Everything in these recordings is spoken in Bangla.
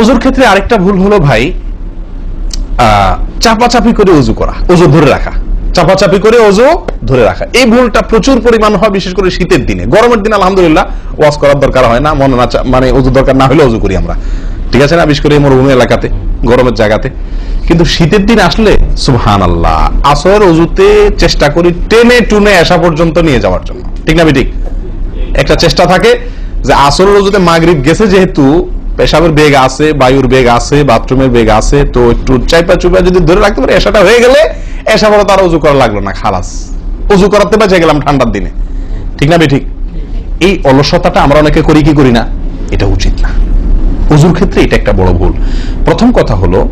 অজুর ক্ষেত্রে আরেকটা ভুল হলো ভাই চাপাচাপি করে অজু করা অজু ধরে রাখা। চাপাচাপি করে অজু ধরে রাখা। এই ভুলটা প্রচুর পরিমাণ হয়, বিশেষ করে শীতের দিনে। গরমের দিন আলহামদুলিল্লাহ ওয়াশ করার দরকার হয় না, মনে না মানে অজু দরকার না হলে অজু করি আমরা। ঠিক আছে না? বিশেষ করে মরুভূমি এলাকাতে, গরমের জায়গাতে। কিন্তু শীতের দিন আসলে সুবহান আল্লাহ আসর অজুতে চেষ্টা করি টেনে টুনে আসা পর্যন্ত নিয়ে যাওয়ার জন্য। ঠিক না ঠিক? একটা চেষ্টা থাকে যে আসর অজুতে মাগরিব গেছে যেহেতু পেশাবের বেগ আছে, বায়ুর বেগ আছে, বাথরুমের বেগ আছে, তো একটু চাইপা চুপা যদি ধরে রাখতে পারে, এসাটা হয়ে গেলে এসা বড় তার অজু করা লাগল না, খালাস। অজু করাতে বেঁচে গেলাম ঠান্ডার দিনে। ঠিক না ঠিক? এই অলসতাটা আমরা অনেকে করি কি করি না? এটা উচিত না। অজুর ক্ষেত্রে এটা একটা বড় ভুল। প্রথম কথা হলো,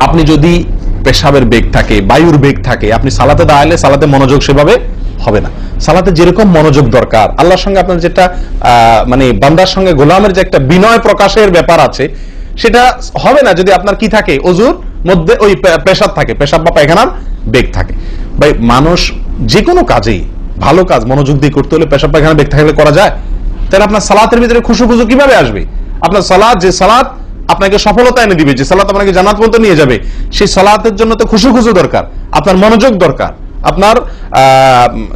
আপনি যদি পেশাবের বেগ থাকে, বায়ুর বেগ থাকে, আপনি সালাতে দাঁড়ালে সালাতে মনোযোগ সেভাবে হবে না। সালাতে যেরকম মনোযোগ দরকার, আল্লাহর সঙ্গে আপনার যেটা মানে বান্দার সঙ্গে গোলামের যে একটা বিনয় প্রকাশের ব্যাপার আছে, সেটা হবে না যদি আপনার কি থাকে? অজুর মধ্যে ওই পেশাব থাকে, পেশাব বা পায়খানার বেগ থাকে। ভাই, মানুষ যে কোনো কাজেই, ভালো কাজ, মনোযোগ দিয়ে করতে হলে পেশাব পায়খানা বেগ থাকলে করা যায়। তাহলে আপনার সালাতের ভিতরে খুশু খুশু কীভাবে আসবে? আপনার সালাদ যে সালাদ আপনাকে সফলতা এনে দিবে, যে সালাত আপনাকে জানাত পর্যন্ত নিয়ে যাবে, সেই সালাতের জন্য তো খুশু খুশু দরকার, আপনার মনোযোগ দরকার। আপনার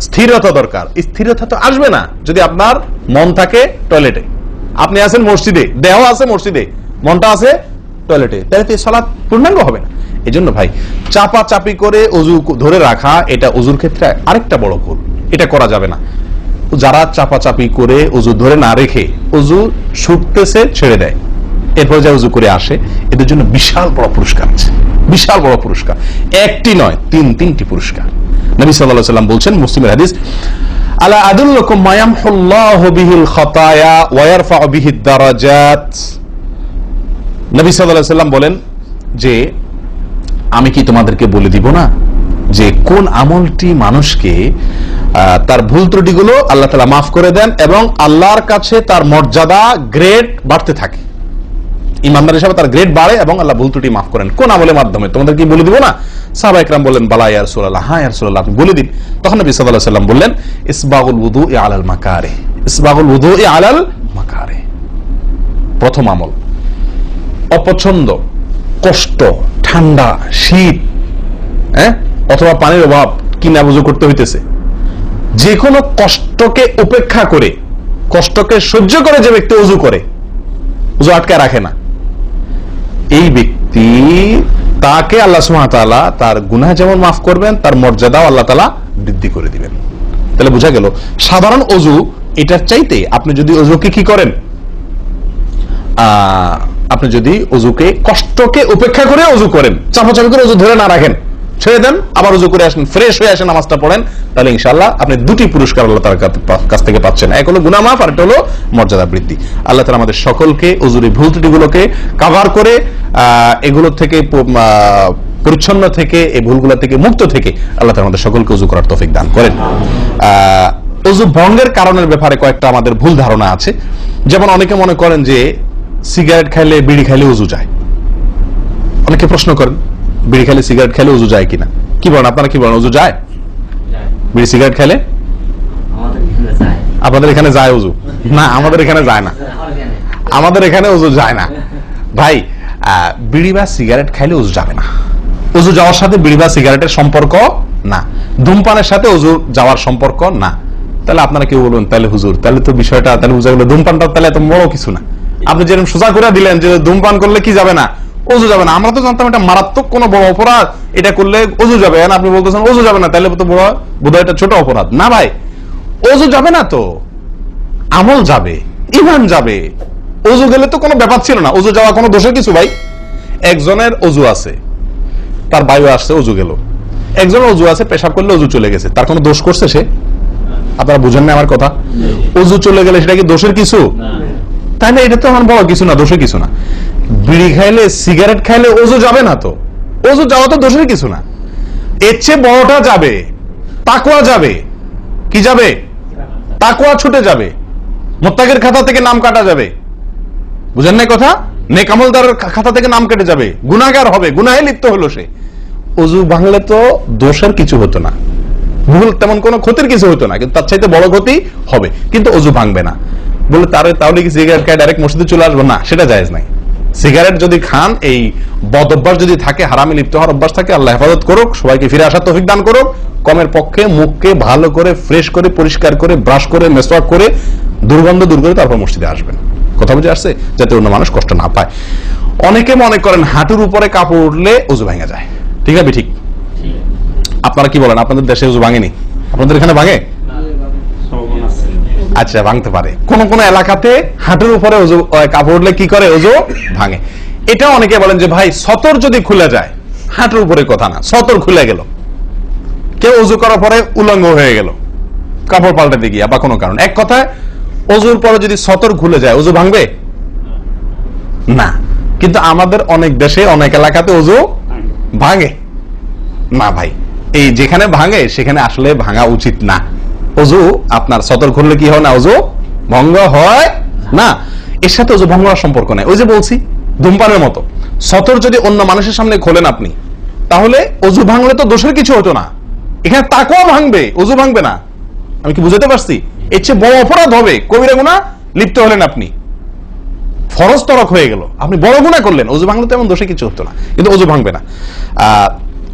স্থিরতা দরকার। স্থিরতা তো আসবে না যদি আপনার মন থাকে টয়লেটে আপনি আছেন মসজিদে, দেহ আছে মসজিদে, মনটা আছে টয়লেটে তাহলে তো সালাত পূর্ণাঙ্গ হবে না। এই জন্য ভাই চাপা চাপি করে অজু ধরে রাখা, এটা অজুর ক্ষেত্রে আরেকটা বড় ভুল। এটা করা যাবে না। যারা চাপাচাপি করে অজু ধরে না রেখে অজু ছুটতেছে ছেড়ে দেয়। এরপর যা উজু করে আসে, এদের জন্য বিশাল বড় পুরস্কার আছে। বিশাল বড় পুরস্কার। একটি নয়, তিন, তিনটি পুরস্কার। নবী আলাইহি সাল্লাম বলছেন, মুসলিমের হাদিস, আলা বিহিল খাতায়া দারাজাত নবী আলাইহি সাল্লাম বলেন যে, আমি কি তোমাদেরকে বলে দিব না যে কোন আমলটি মানুষকে তার ভুল ত্রুটিগুলো আল্লাহ তালা মাফ করে দেন এবং আল্লাহর কাছে তার মর্যাদা, গ্রেড বাড়তে থাকে? ইমানদার হিসাবে তার গ্রেড বাড়ে এবং আল্লাহ ভুল ত্রুটি মাফ করেন। কোন আমলের মাধ্যমে? তোমাদের কি বলে দিব না? বালা ইয়ার সুল্লাহ হ্যাঁ ইয়ার সুল্লাহ আপনি বলে দিন। তখন নবী সাল্লাহ সাল্লাম বললেন, ইসবাগুল উদু এ আলাল মাকারে। ইসবাগুল উদু এ আলাল মাকারে। প্রথম আমল। অপছন্দ, কষ্ট, ঠান্ডা, শীত হ্যাঁ? অথবা পানির অভাব, কিনা বুঝো করতে হইতেছে। যে কোনো কষ্টকে উপেক্ষা করে, কষ্টকে সহ্য করে যে ব্যক্তি উজু করে, উজু আটকে রাখে না। এই ব্যক্তি তাকে আল্লাহ সুবহানাহু তার গুনাহ যেমন মাফ করবেন, তার মর্যাদাও আল্লাহ তালা বৃদ্ধি করে দিবেন। তাহলে বোঝা গেল, সাধারণ অজু এটার চাইতে আপনি যদি অজুকে কি করেন? আপনি যদি অজুকে কষ্টকে উপেক্ষা করে অজু করেন, চাপাচাপি করে অজু ধরে না রাখেন। ছেড়ে দেন, আবার অজু করে আসেন ফ্রেশ হয়ে আসেন, নামাজটা পড়েন, তাহলে ইনশাআল্লাহ আপনি দুটি পুরস্কার আল্লাহ তার কাছ থেকে পাচ্ছেন। এক হলো গুনামাফ আর একটা হলো মর্যাদা বৃদ্ধি। আল্লাহ তালা আমাদের সকলকে অজুরি ভুল ত্রুটিগুলোকে কাভার করে এগুলো থেকে পরিচ্ছন্ন থেকে, এই ভুলগুলো থেকে মুক্ত থেকে আল্লাহ তালা আমাদের সকলকে উজু করার তৌফিক দান করেন। অজু ভঙ্গের কারণের ব্যাপারে কয়েকটা আমাদের ভুল ধারণা আছে। যেমন অনেকে মনে করেন যে সিগারেট খাইলে, বিড়ি খাইলে উজু যায়। অনেকে প্রশ্ন করেন বিড়ি খাইলে সিগারেট খাইলে উজু যায় কিনা? কি বলেন আপনারা কি বলেন? উজু যায়? বিড়ি সিগারেট যায়। আপনাদের এখানে যায় উজু? না আমাদের এখানে যায় না। আমাদের এখানে উজু যায় না। ভাই বিড়ি বা সিগারেট খাইলে উজু যাবে না। উজু যাওয়ার সাথে বিড়ি বা সিগারেটের সম্পর্ক না। ধূমপানের সাথে উজু যাওয়ার সম্পর্ক না। তাহলে আপনারা কেউ বলবেন তাহলে হুজুর তাহলে তো বিষয়টা তাহলে বুঝা গেল ধূমপানটা তাহলে এত বড় কিছু না। আপনি যেরকম সোজা করে দিলেন যে ধূমপান করলে কি যাবে না? অজু যাবে না। আমরা তো জানতাম এটা মারাত্মক কোনো বড় অপরাধ। এটা করলে অজু যাবে। আপনি বলতেছেন অজু যাবে না। তাহলে তো বড় বোধহয় এটা ছোট অপরাধ। না ভাই অজু যাবে না তো। আমল যাবে ইমান যাবে। অজু গেলে তো কোনো ব্যাপার ছিল না। অজু যাওয়া কোনো দোষের কিছু ভাই? একজনের অজু আছে তার বায়ু আসছে অজু গেল। একজনের অজু আছে পেশাব করলে অজু চলে গেছে। তার কোনো দোষ করছে সে? আপনারা বুঝেন না আমার কথা? অজু চলে গেলে সেটা কি দোষের কিছু? তাহলে এটা তো আমার বড় কিছু না, দোষের কিছু না। বিড়ি খাইলে, সিগারেট খাইলে অজু যাবে না তো। অজু যাওয়া তো দোষের কিছু না। এর চেয়ে বড়টা যাবে তাকুয়া যাবে। কি যাবে? তাকুয়া ছুটে যাবে। মোত্তাকের খাতা থেকে নাম কাটা যাবে। বুঝেন না কথা? নেকামলদারের খাতা থেকে নাম কেটে যাবে। গুনাহগার হবে, গুনাহে লিপ্ত হলো সে। অজু ভাঙলে তো দোষের কিছু হতো না। ভুল তেমন কোনো ক্ষতির কিছু হতো না, কিন্তু তার চাইতে বড় ক্ষতি হবে। কিন্তু অজু ভাঙবে না। বলে তার তাহলে কি সিগারেট খায় ডাইরেক্ট মসজিদে চলে আসব? না সেটা জায়েজ নাই। সিগারেট যদি খান এই বদ অভ্যাস যদি থাকে হারামে লিপ্ত হওয়ার অভ্যাস থাকে আল্লাহ হেফাজত করুক সবাইকে ফিরে আসার তৌফিক দান করুক। কমের পক্ষে মুখকে ভালো করে ফ্রেশ করে পরিষ্কার করে ব্রাশ করে মেসওয়াক করে দুর্গন্ধ দূর করে তারপর মসজিদে আসবেন। কথা বুঝে আসছে? যাতে অন্য মানুষ কষ্ট না পায়। অনেকে মনে করেন হাঁটুর উপরে কাপড় উঠলে উজু ভেঙে যায়। ঠিক আছে ঠিক। আপনারা কি বলেন? আপনাদের দেশে উজু ভাঙেনি? আপনাদের এখানে ভাঙে? আচ্ছা ভাঙতে পারে। কোন কোন এলাকাতে হাঁটুর উপরে উজু কাপড় উঠলে কি করে? উজু ভাঙে। এটা অনেকে বলেন যে, ভাই, সতর যদি খুলে যায়, হাঁটুর উপরে কথা না, সতর খুলে গেল। কেউ উজু করার পরে উলঙ্গ হয়ে গেল, কাপড় পাল্টাতে গিয়া, বা কোনো কারণ। এক কথায় অজুর পরে যদি সতর খুলে যায় উজু ভাঙবে? না। কিন্তু আমাদের অনেক দেশে, অনেক এলাকাতে উজু ভাঙে। না, ভাই, এই যেখানে ভাঙে, সেখানে আসলে ভাঙা উচিত না। অজু, আপনার সতর খুললে কি হয় না অজু? ভঙ্গ হয় না। এর সাথে অজু ভঙ্গ হওয়ার সম্পর্ক নেই। ওই যে বলছি, ধূমপানের মতো। সতর যদি অন্য মানুষের সামনে খোলেন আপনি, তাহলে অজু ভাঙলে তো দোষের কিছু হতো না। এখানে তাকেও ভাঙবে, অজু ভাঙবে না। আমি কি বুঝাতে পারছি? এর চেয়ে বড় অপরাধ হবে। কবিরা গুণা, লিপ্ত হলেন আপনি। ফরজ তরক হয়ে গেল। আপনি বড় গুণা করলেন। অজু ভাঙলে তেমন দোষে কিছু হতো না। কিন্তু অজু ভাঙবে না।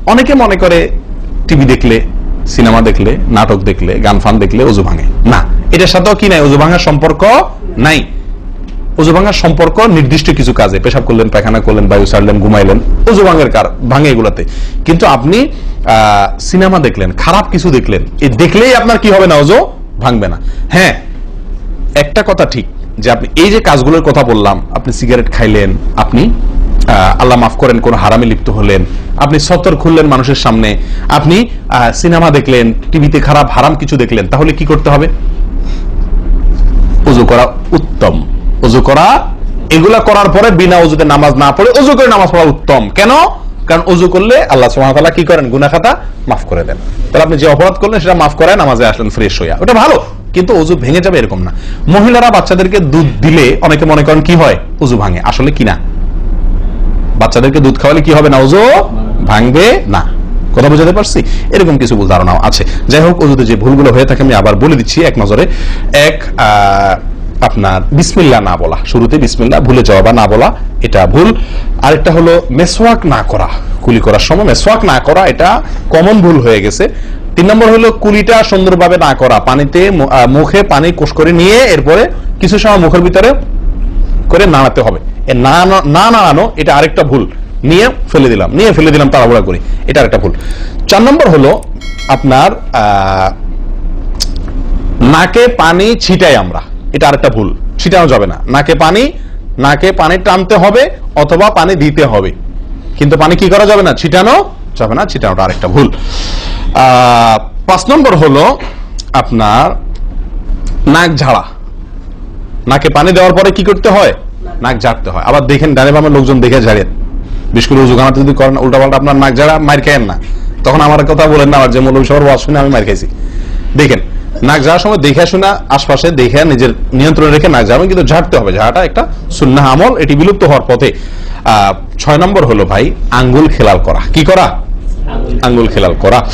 অনেকে মনে করে টিভি দেখলে সিনেমা দেখলে, নাটক দেখলে, গান ফান দেখলে অজু ভাঙে। না, এটার সাথেও কি নাই? অজু ভাঙার সম্পর্ক নাই। অজু ভাঙার সম্পর্ক নির্দিষ্ট কিছু কাজে। পেশাব করলেন, পায়খানা করলেন, বায়ু ছাড়লেন, ঘুমাইলেন, অজু ভাঙের কার ভাঙে এগুলাতে। কিন্তু আপনি সিনেমা দেখলেন, খারাপ কিছু দেখলেন এই দেখলেই আপনার কি হবে না, অজু ভাঙবে না। হ্যাঁ একটা কথা ঠিক, যে আপনি এই যে কাজগুলোর কথা বললাম, আপনি সিগারেট খাইলেন, আপনি আল্লাহ মাফ করেন, কোন হারামে লিপ্ত হলেন। আপনি সতর খুললেন মানুষের সামনে। আপনি সিনেমা দেখলেন, টিভিতে খারাপ, হারাম কিছু দেখলেন, তাহলে কি করতে হবে? উজু করা উত্তম। উজু করা, এগুলা করার পরে বিনা উজুতে নামাজ না পড়ে উজু করে নামাজ পড়া উত্তম। কেন? কারণ উজু করলে আল্লাহ তাআলা কি করেন? গুনাহ খাতা মাফ করে দেন। তাহলে আপনি যে অপরাধ করলেন, সেটা মাফ করায় নামাজে আসলেন ফ্রেশ হইয়া। ওটা ভালো, কিন্তু উজু ভেঙে যাবে এরকম না। মহিলারা বাচ্চাদেরকে দুধ দিলে অনেকে মনে করেন কি হয়? উজু ভাঙে। আসলে কি না? বাচ্চাদেরকে দুধ খাওয়ালে কি হবে? না উজু ভাঙবে? না। কথা বুঝাতে পারছি? এরকম কিছু ভুল ধারণাও আছে। যাই হোক উজুতে যে ভুলগুলো হয়ে থাকে, আমি আবার বলে দিচ্ছি এক নজরে। এক আপনার বিসমিল্লা না বলা। শুরুতে বিসমিল্লা, ভুলে যাওয়া বা না বলা, এটা ভুল। আরেকটা হলো, মেসওয়াক না করা। কুলি করার সময় মেসওয়াক না করা, এটা কমন ভুল হয়ে গেছে। তিন নম্বর হলো, কুলিটা সুন্দরভাবে না করা। পানিতে মুখে পানি কোষ করে নিয়ে এরপরে কিছু সময় মুখের ভিতরে করে নাড়াতে হবে। না না- নাড়ানো, এটা আরেকটা ভুল। নিয়ে ফেলে দিলাম, নিয়ে ফেলে দিলাম, তাড়াহুড়া করি। এটা আরেকটা ভুল। চার নম্বর হলো আপনার নাকে পানি ছিটাই আমরা। এটা আরেকটা ভুল। ছিটানো যাবে না। নাকে পানি নাকে পানি টানতে হবে অথবা পানি দিতে হবে। কিন্তু পানি কি করা যাবে না? ছিটানো যাবে না। ছিটানোটা আরেকটা ভুল। পাঁচ নম্বর হলো আপনার নাক ঝাড়া। নাকে পানি দেওয়ার পরে কি করতে হয়? নাক ঝাড়তে হয়। আবার দেখেন ডানে বামে লোকজন দেখে ঝাড়েন। বিশেষ করে যদি করেন উল্টাপাল্টা আপনার নাক ঝাড়া মার খায়েন না। তখন আমার কথা বলেন না আমার যে মৌলবী সবার ওয়াজ শুনে আমি মার খাইছি। দেখেন নাক ঝাড়ার সময় দেখে শোনা আশপাশে দেখে নিজের নিয়ন্ত্রণে রেখে নাক ঝাড়াবেন কিন্তু ঝাড়তে হবে। ঝাড়াটা একটা সুন্নাহ আমল এটি বিলুপ্ত হওয়ার পথে। আহ, ছয় নম্বর হলো ভাই আঙ্গুল খেলাল করা। কি করা? আঙ্গুল খেলাল করা।